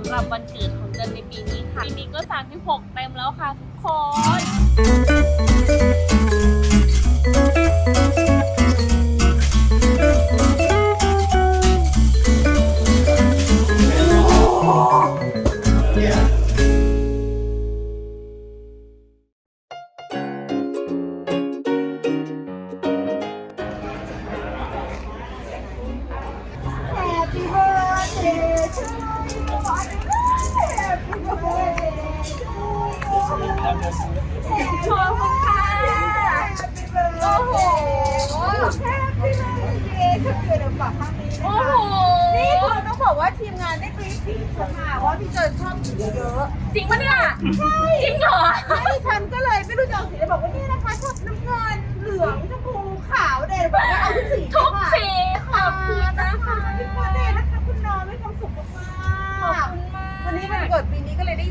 ำหรับวันเกิดของเดือนในปีนี้ค่ะปีนี้ก็ 36 เต็มแล้วค่ะทุกคน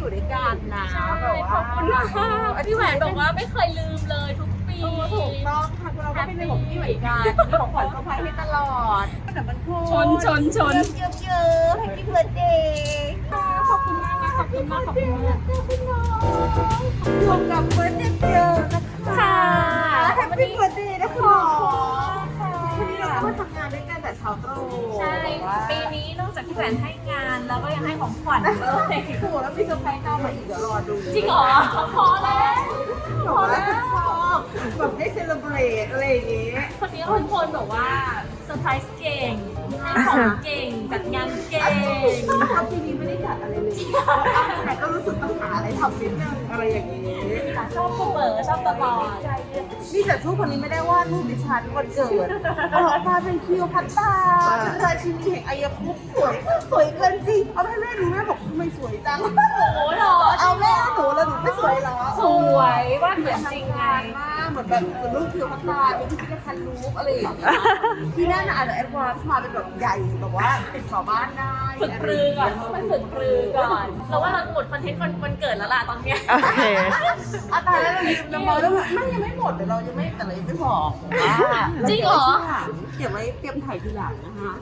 อยู่ด้วยกันนะใช่แบบว่าขอบคุณมากพี่แหวนบอกว่าไม่เคยลืมเลยทุกปีเออถูกต้องค่ะเราก็เป็นในของพี่เหมือนกันมีของขวัญเซอร์ไพรส์ให้ตลอดแต่มันพูดชนชนชนเยอะๆเยอะๆให้พี่เบิร์ดเดย์ขอบคุณมากนะขอบคุณมากขอบคุณมากคุณน้องรวมกับเบิร์ดเดย์เยอะนะคะค่ะแฮปปี้เบิร์ดเดย์นะคะวันนี้เราก็มาทำงานด้วยกันแต่เช้าตรู่ใช่ปีนี้นอกจากพี่แหวนให้งานแล้วก็ยังให้ของขวัญด้วยโอ้โหแล้วมีเซอร์ไพรส์ตามมาอีกเดี๋ยวรอดู จริงเหรอพอแล้วพอแล้วชอบแบบได้เซเลบรตอะไรอย่างงี้คนนี้เป็นคนแบบว่า เซอร์ไพรส์เก่งให้ของเก่งจัดงานเก่งเอาปีนี้ไม่ได้จัดอะไรเลย แต่ก็รู้สึกต้องหาอะไรทำนิดนึงอะไรอย่างงี้ชอบเสมอชอบตลอดนี่แต่สู้คนนี้ไม่ได้ว่ารูปดิฉันวันเกิดออกมาเป็นคิวพัตตาเป็นราชินีแห่งอายคุปต์สวยสวยเกินจริง เอาให้แม่ดูแม่บอกทำไมสวยจังโอ้โหหรอเอาแม่หนูแล้วหนูไม่สวยเหรอ สวยว่าเหมือนจริงไงมาก เหมือนแบบเหมือนรูปคิวพัตตาเป็นพิพิธภัณฑ์รูปอะไรอย่างเงี้ยที่นั่นน่ะอาจจะแอดวานซ์มาเป็นแบบใหญ่แบบว่าติดฝาบ้านได้ฝึกปรือก่อนต้องไปฝึกปรือก่อนเราว่าเราหมดคอนเทนต์วันวันเกิดแล้วล่ะตอนเนี้ยโอเคอาตายแล้วเราลืมน้ำมันแล้วแบบไม่ยังไม่หมดเดี๋ยวเรายังไม่แต่เรายังไม่บอกว่าจริงเหรอเก็บไว้เตรียมถ่ายทีหลังนะคะ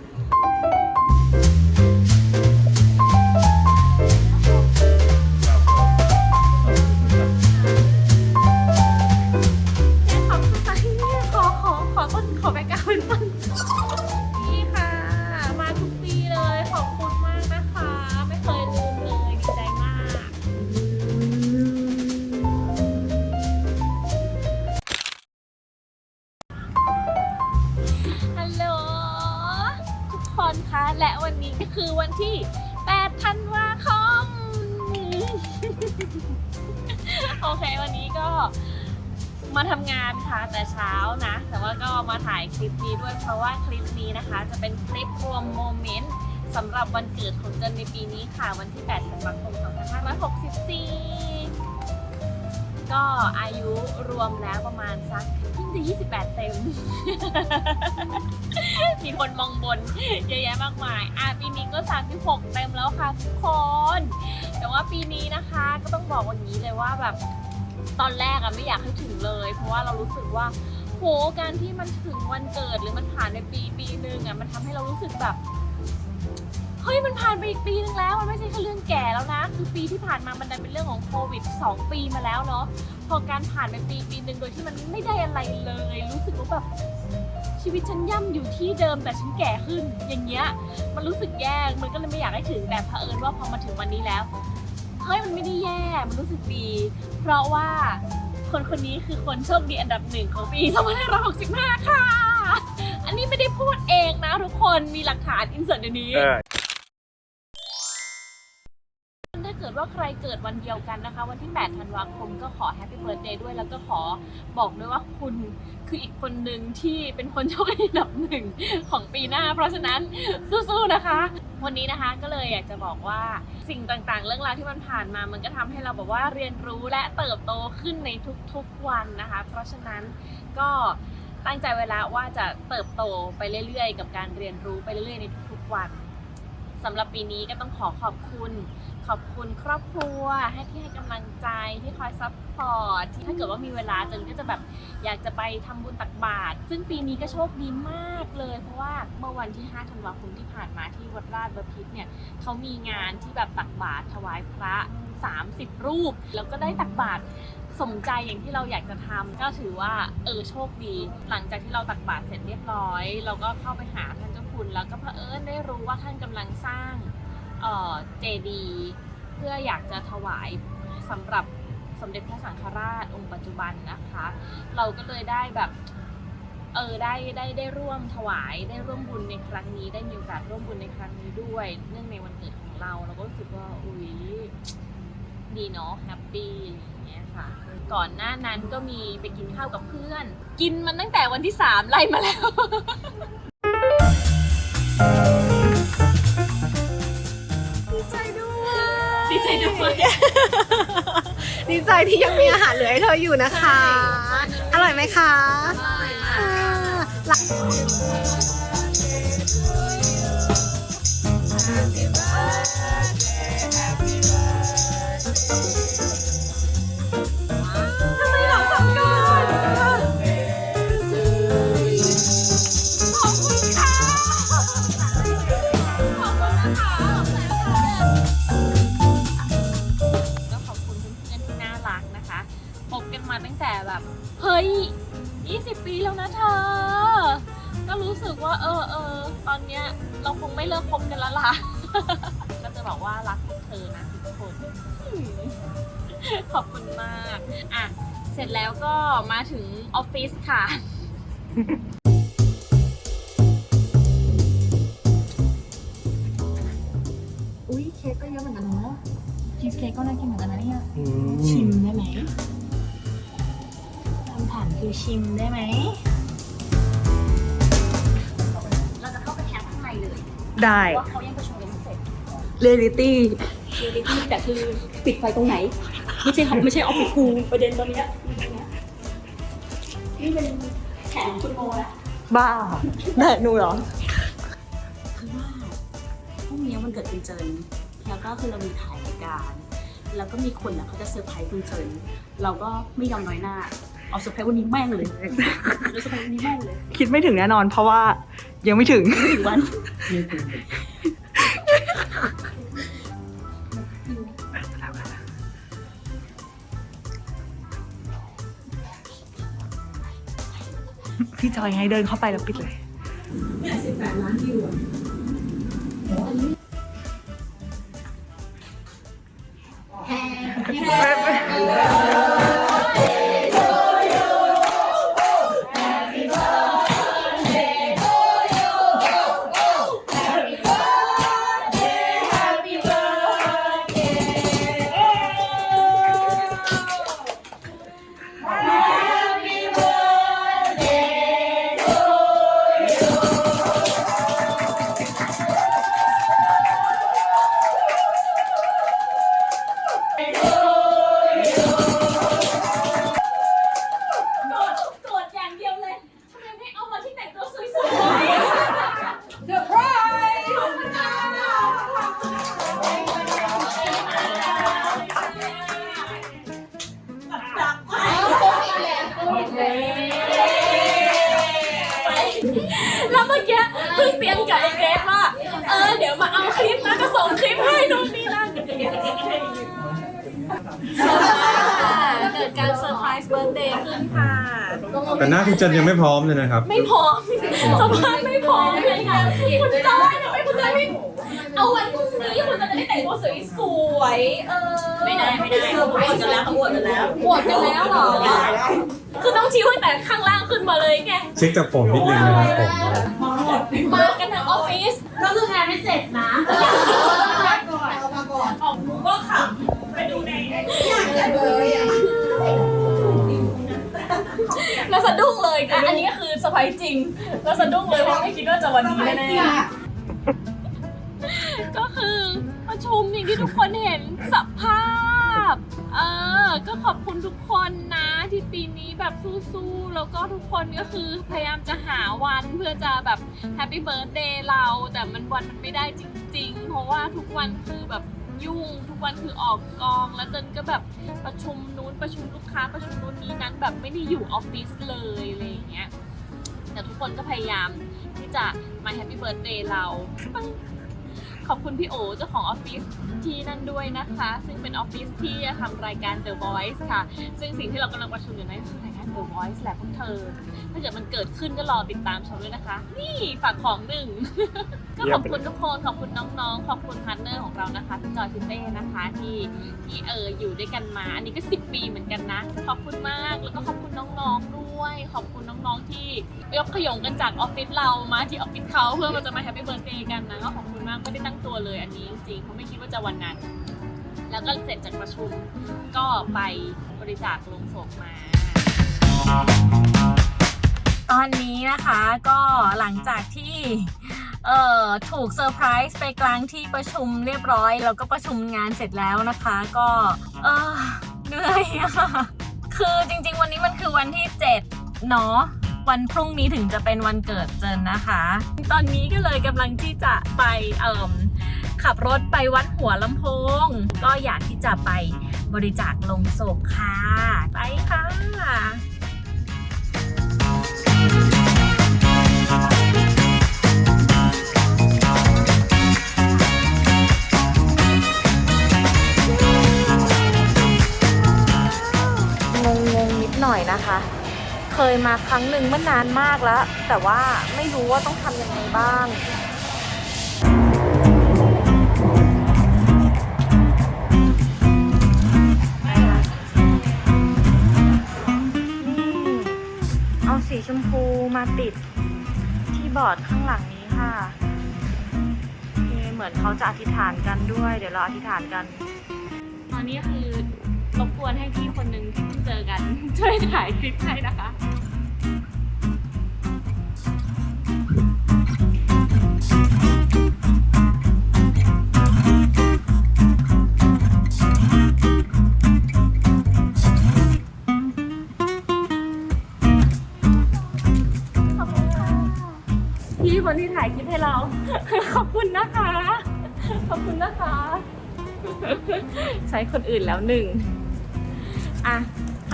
โอเควันนี้ก็มาทำงานค่ะแต่เช้านะ แต่ว่าก็มาถ่ายคลิปนี้ด้วยเพราะว่าคลิปนี้นะคะ จะเป็นคลิปรวมโมเมนต์สำหรับวันเกิดของเจนในปีนี้ค่ะ วันที่ 8 ธันวาคม 2564 ก็อายุรวมแล้วประมาณสักเพิ่งจะ28 เต็ม มีคนมองบนเยอะแยะมากมาย อะปีนี้ก็ 36 เต็มแล้วค่ะทุกคน แต่ว่าปีนี้นะคะก็ต้องบอกวันนี้เลยว่าแบบตอนแรกอะไม่อยากให้ถึงเลย เพราะว่าเรารู้สึกว่าโหการที่มันถึงวันเกิดหรือมันผ่านในปีปีหนึ่งอะมันทำให้เรารู้สึกแบบ เฮ้ยมันผ่านไปอีกปีนึงแล้วมันไม่ใช่แค่เรื่องแก่แล้วนะ คือปีที่ผ่านมามันดันเป็นเรื่องของโควิด 2 ปีมาแล้วเนาะพอการผ่านไปปีปีหนึ่งโดยที่มันไม่ได้อะไรเลย รู้สึกว่าแบบชีวิตฉันย่ำอยู่ที่เดิมแต่ฉันแก่ขึ้นอย่างเงี้ยมันรู้สึกแย่มันก็เลยไม่อยากให้ถึงแต่เผอิญว่าพอมาถึงวันนี้แล้วเฮ้ยมันไม่ได้แย่มันรู้สึกดี เพราะว่าคนคนนี้คือคนโชคดีอันดับหนึ่งของปี2565ค่ะ อันนี้ไม่ได้พูดเองนะทุกคนมีหลักฐานอินเสิร์ตเดี๋ยวนี้ เออ ว่าใครเกิดวันเดียวกันนะคะ วันที่ 8 ธันวาคมก็ขอแฮปปี้เบิร์ a เดย์ด้วย แล้วก็ขอบอกด้วยว่าคุณคืออีกคนหนึ่งที่เป็นคนโชคดีอันดับหนึ่งของปีหน้า เพราะฉะนั้นสู้ๆนะคะ วันนี้นะคะก็เลยอยากจะบอกว่าสิ่งต่างๆ เรื่องราวที่มันผ่านมา มันก็ทำให้เราแบบว่าเรียนรู้และเติบโตขึ้นในทุกๆวันนะคะ เพราะฉะนั้นก็ตั้งใจเวลาว่าจะเติบโตไปเรื่อยๆ กับการเรียนรู้ไปเรื่อยๆ ในทุกๆวันสำหรับปีนี้ก็ต้องขอขอบคุณ ขอบคุณครอบครัวให้ที่ให้กำลังใจที่คอยซัพพอร์ตที่ถ้าเกิดว่ามีเวลาเจนก็จะแบบอยากจะไปทำบุญตักบาตรซึ่งปีนี้ก็โชคดีมากเลย เพราะว่าเมื่อวันที่ 5 ธันวาคมที่ผ่านมาที่วัดราชบพิตรเนี่ยเขามีงานที่แบบตักบาตรถวายพระ 30 รูป แล้วก็ได้ตักบาตรสมใจอย่างที่เราอยากจะทำก็ถือว่าเออโชคดี หลังจากที่เราตักบาตรเสร็จเรียบร้อย เราก็เข้าไปหาท่านเจ้าคุณแล้วก็เผอิญได้รู้ว่าท่านกำลังสร้าง เจดีย์เพื่ออยากจะถวายสำหรับสมเด็จพระสังฆราชองค์ปัจจุบันนะคะ เราก็เลยได้แบบเออได้ได้ได้ร่วมถวายได้ร่วมบุญในครั้งนี้ได้มีโอกาสร่วมบุญในครั้งนี้ด้วย เนื่องในวันเกิดของเราเราก็รู้สึกว่าอุ้ยดีเนาะแฮปปี้อะไรอย่างเงี้ยค่ะ ก่อนหน้านั้นก็มีไปกินข้าวกับเพื่อน กินมันตั้งแต่วันที่สามไล่มาแล้ว ดีใจด้วยดีใจที่ยังมีอาหารเหลือให้เธออยู่นะคะ อร่อยไหมคะอ่ารัก กก็เยอะเหมือนกันเนาะชีสเค้กก็น่ากินเหมือนกันนะเนี่ยชิมได้ไหมคำถามคือชิมได้ไหมเราจะเข้าไปแคปข้างในเลยได้เพราะว่าเขายังประชุมกันไม่เสร็จเรลิตี้เรียลิตี้แต่คือปิดไฟตรงไหน ไม่ใช่ครับไม่ใช่ออฟฟิศกูประเด็นตอนเนี้ยนี่เป็นแผนของคุณโมนะ บ้าได้หนูเหรอ คือว่าพรุ่งนี้มันเกิดคุณเจิน แล้วก็คือเรามีถ่ายรายการ แล้วก็มีคนอะเขาจะเซอร์ไพรส์คุณเจินเราก็ไม่ยอมน้อยหน้า เอาเซอร์ไพรส์วันนี้แม่งเลยเอาเซอร์ไพรส์วันนี้แม่งเลยคิดไม่ถึงแน่นอนเพราะว่ายังไม่ถึงไม่ถึงวันพี่จอยให้เดินเข้าไปแล้วปิดเลยโบิร์ธเดย์ขึ้นค่ะ แต่หน้าคุณจันยังไม่พร้อมเลยนะครับ ไม่พร้อมสภาพไม่พร้อมเลยค่ะคุณจอยทำไมคุณจอยไม่เอาไว้พรุ่งนี้คุณจะได้แต่งตัวสวยๆเออไม่ได้ไม่ได้โหวตกันแล้วเขาโหวตกันแล้วปวดกันแล้วเหรอ คือต้องชี้ตั้งแต่ข้างล่างขึ้นมาเลยไง เช็คจากผมนิดนึงนะครับผม มากันทั้งออฟฟิศ ก็คือแพรไม่เสร็จนะ อันนี้ก็คือสไปจริงแล้วสะดุ้งเลยเพราะไม่คิดว่าจะวันนี้แน่ๆก็คือประชุมอย่างที่ทุกคนเห็นสภาพ เออ ก็ขอบคุณทุกคนนะที่ปีนี้แบบสู้ๆ แล้วก็ทุกคนก็คือพยายามจะหาวันเพื่อจะแบบแฮปปี้เบิร์ a เดย์เรา แต่มันวันมันไม่ได้จริง ๆ เพราะว่าทุกวันคือแบบยุ่งทุกวันคือออกกอง แล้วเจนก็แบบประชุมนู้นประชุมลูกค้าประชุมนู้นนี้นั้นแบบไม่ได้อยู่ออฟฟิศเลยอะไรอย่างเงี้ยแต่ทุกคนก็พยายามที่จะมาแฮปปี้เบิร์ a เดย์เรา ขอบคุณพี่โอเจ้าของออฟฟิศที่นั่นด้วยนะคะ ซึ่งเป็นออฟฟิศที่ทำรายการ The Voice ค่ะ ซึ่งสิ่งที่เรากำลังประชุมอยู่นั้นคือ รายการ The Voice แหละพวกเธอ ถ้าเกิดมันเกิดขึ้นก็รอติดตามชมด้วยนะคะ นี่ฝากของหนึ่ง ก็ขอบคุณทุกคน ขอบคุณน้องๆ ขอบคุณพาร์ทเนอร์ของเรานะคะพี่จอยพี่เต้นะคะ ที่ที่เอออยู่ด้วยกันมา อันนี้ก็ 10 ปีเหมือนกันนะ ขอบคุณมาก แล้วก็ขอบคุณน้องๆด้วย ขอบคุณน้องๆที่ยกขยงกันจากออฟฟิศเรามาที่ออฟฟิศเขาเพื่อมาจะมาแฮปปี้เบิร์ a เดย์กันนะก็ขอบคุณมากไม่ได้ตั้งตัวเลย อันนี้จริงๆเพราะไม่คิดว่าจะวันนั้นแล้วก็เสร็จจากประชุมก็ไปบริจาคลงศพมา ตอนนี้นะคะก็หลังจากที่เอ่อถูกเซอร์ไพรส์ไปกลางที่ประชุมเรียบร้อย แล้วก็ประชุมงานเสร็จแล้วนะคะ ก็เออเหนื่อยอะคือจริงๆ วันนี้มันคือวันที่ 7 เนาะวันพรุ่งนี้ถึงจะเป็นวันเกิดเจนนะคะ ตอนนี้ก็เลยกำลังที่จะไปเอ่มขับรถไปวัดหัวลำโพง ก็อยากที่จะไปบริจาคลงศพค่ะ ไปค่ะ นะคะ เคยมาครั้งหนึ่งเมื่อนานมากแล้ว แต่ว่าไม่รู้ว่าต้องทำยังไงบ้างนี่เอาสีชมพูมาติดที่บอร์ดข้างหลังนี้ค่ะเคเหมือนเขาจะอธิษฐานกันด้วย เดี๋ยวเราอธิษฐานกัน ตอนนี้คือรบกวนให้พี่คนหนึ่ง ช่วยถ่ายคลิปให้นะคะ ขอบคุณค่ะพี่คนที่ถ่ายคลิปให้เรา ขอบคุณนะคะ ขอบคุณนะคะ ใช้คนอื่นแล้วหนึ่งอะ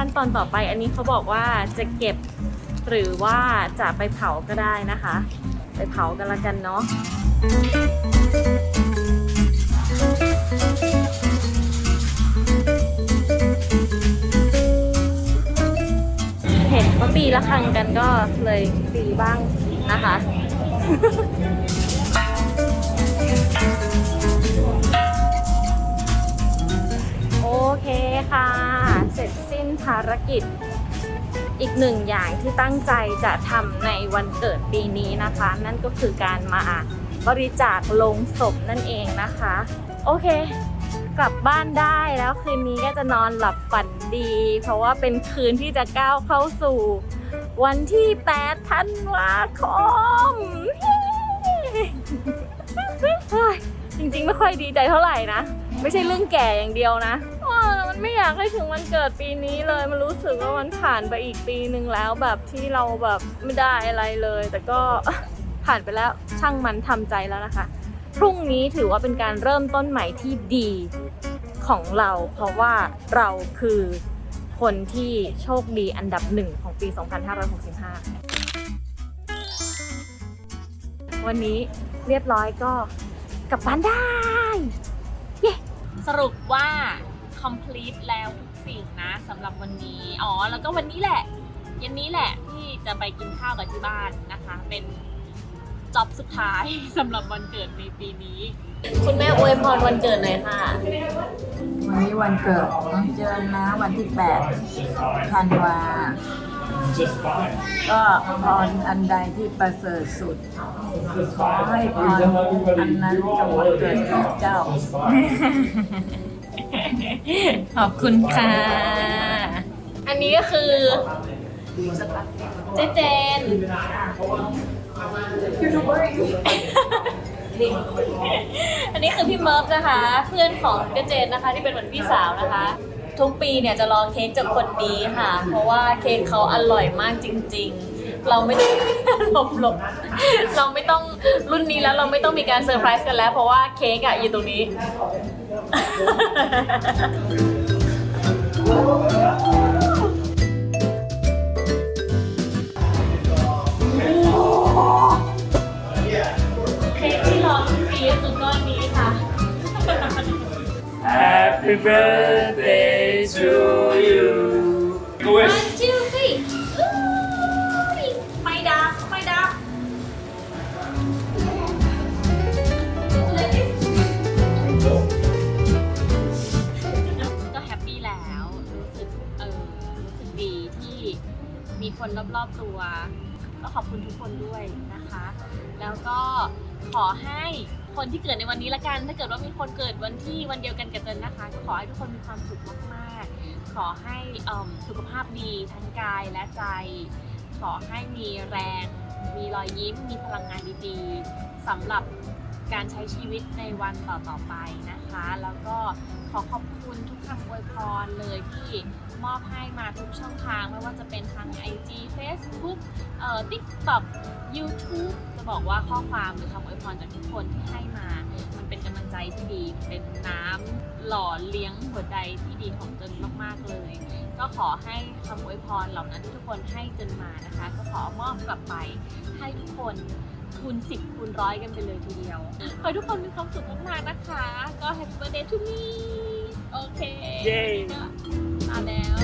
ขั้นตอนต่อไปอันนี้เขาบอกว่าจะเก็บหรือว่าจะไปเผาก็ได้นะคะ ไปเผากันละกันเนาะเห็นเขาตีละครังกันก็เลยตีบ้างนะคะโอเคค่ะ เสร็จ ภารกิจ อีกหนึ่งอย่างที่ตั้งใจจะทำในวันเกิดปีนี้นะคะ นั่นก็คือการมาบริจาคลงศพนั่นเองนะคะ โอเค กลับบ้านได้แล้วคืนนี้ก็จะนอนหลับฝันดี เพราะว่าเป็นคืนที่จะก้าวเข้าสู่ วันที่8ธันวาคมเฮ้ยจริงๆไม่ค่อยดีใจเท่าไหร่นะ ไม่ใช่เรื่องแก่อย่างเดียวนะ ไม่อยากให้ถึงวันเกิดปีนี้เลยมันรู้สึกว่ามันผ่านไปอีกปีหนึ่งแล้วแบบที่เราแบบไม่ได้อะไรเลย แต่ก็ผ่านไปแล้วช่างมันทำใจแล้วนะคะ พรุ่งนี้ถือว่าเป็นการเริ่มต้นใหม่ที่ดีของเรา เพราะว่าเราคือคนที่โชคดีอันดับหนึ่งของปี 2565 วันนี้เรียบร้อยก็กลับบ้านได้ เย้ สรุปว่า complete แล้วทุกสิ่งนะสำหรับวันนี้อ๋อแล้วก็วันนี้แหละเย็นนี้แหละที่จะไปกินข้าวกับที่บ้านนะคะ เป็นจ็อบสุดท้ายสำหรับวันเกิดในปีนี้ คุณแม่อวยพรวันเกิดหน่อยค่ะ วันนี้วันเกิดน้องเจินนะวันที่8ธันวา ก็พรอันใดที่ประเสริฐสุด ขอให้พรอันนั้นจงบังเกิดแก่เจ้า ขอบคุณค่ะ อันนี้ก็คือเจเจนอันนี้คือพี่เมิร์ฟนะคะ เพื่อนของเจเจนนะคะ ที่เป็นเหมือนพี่สาวนะคะ ทุกปีเนี่ยจะลองเค้กจากคนนี้ค่ะ เพราะว่าเค้กเขาอร่อยมากจริง ๆเราไม่ต้องหลบหลบเราไม่ต้องรุ่นนี้แล้วเราไม่ต้องมีการเซอร์ไพรส์กันแล้ว เพราะว่าเค้กอะอยู่ตรงนี้ เค้กที่รอทุกปีก็คือก้อนนี้ค่ะ Happy birthday to คนรอบๆตัว ก็ขอบคุณทุกคนด้วยนะคะ แล้วก็ขอให้คนที่เกิดในวันนี้ละกัน ถ้าเกิดว่ามีคนเกิดวันที่วันเดียวกันกับเจนนะคะ ก็ขอให้ทุกคนมีความสุขมากๆ ขอให้อิ่มสุขภาพดีทั้งกายและใจ ขอให้มีแรง มีรอยยิ้ม มีพลังงานดีๆสำหรับ การใช้ชีวิตในวันต่อๆไปนะคะ แล้วก็ขอขอบคุณทุกคำอวยพรเลยที่มอบให้มาทุกช่องทางไม่ว่าจะเป็นทาง IG Facebook เอ่อ TikTok YouTube จะบอกว่าข้อความหรือคำอวยพรจากทุกคนที่ให้มา มันเป็นกำลังใจที่ดี เป็นน้ำหล่อเลี้ยงหัวใจที่ดีของเจนมากๆเลย ก็ขอให้คำอวยพรเหล่านั้นที่ทุกคนให้เจนมานะคะ ก็ขอมอบกลับไปให้ทุกคน คูณสิบคูณร้อยกันไปเลยทีเดียว ขอให้ทุกคนมีความสุขมากๆนะคะ ก็แฮปปี้เบ t ร์ a เดย์ทูมีโอเคเย้มาแล้ว